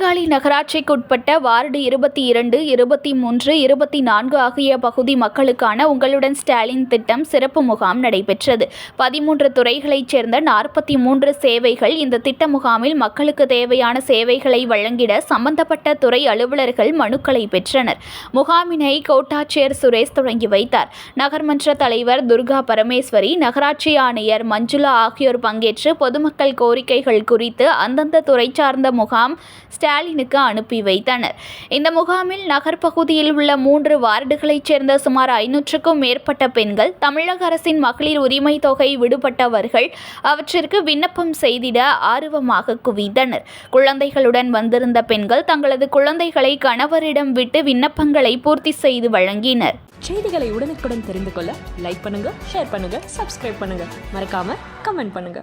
நகராட்சிக்குட்பட்ட ward இருபத்தி இரண்டு இருபத்தி மூன்று இருபத்தி நான்கு ஆகிய பகுதி மக்களுக்கான உங்களுடன் ஸ்டாலின் திட்டம் சிறப்பு முகாம் நடைபெற்றது. பதிமூன்று துறைகளைச் சேர்ந்த நாற்பத்தி மூன்று சேவைகள் இந்த திட்ட முகாமில் மக்களுக்கு தேவையான சேவைகளை வழங்கிட சம்பந்தப்பட்ட துறை அலுவலர்கள் மனுக்களை பெற்றனர். முகாமினை கோட்டாட்சியர் சுரேஷ் தொடங்கி வைத்தார். நகர்மன்ற தலைவர் துர்கா பரமேஸ்வரி நகராட்சி ஆணையர் மஞ்சுளா ஆகியோர் பங்கேற்று பொதுமக்கள் கோரிக்கைகள் குறித்து அந்தந்த துறை சார்ந்த முகாம் ஸ்டாலினுக்கு அனுப்பி வைத்தனர். இந்த முகாமில் நகர் பகுதியில் உள்ள மூன்று வார்டுகளைச் சேர்ந்த சுமார் ஐநூற்றுக்கும் மேற்பட்ட பெண்கள் தமிழக அரசின் மகளிர் உரிமை தொகை விடுபட்டவர்கள் அவற்றிற்கு விண்ணப்பம் செய்திட ஆர்வமாக குவிந்தனர் குழந்தைகளுடன் வந்திருந்த பெண்கள் தங்களது குழந்தைகளை கணவரிடம் விட்டு விண்ணப்பங்களை பூர்த்தி செய்து வழங்கினர். செய்திகளை உடனுக்குடன் தெரிந்து கொள்ள லைக் பண்ணுங்க ஷேர் பண்ணுங்க சப்ஸ்கிரைப் பண்ணுங்க. மறக்காம கமெண்ட் பண்ணுங்க.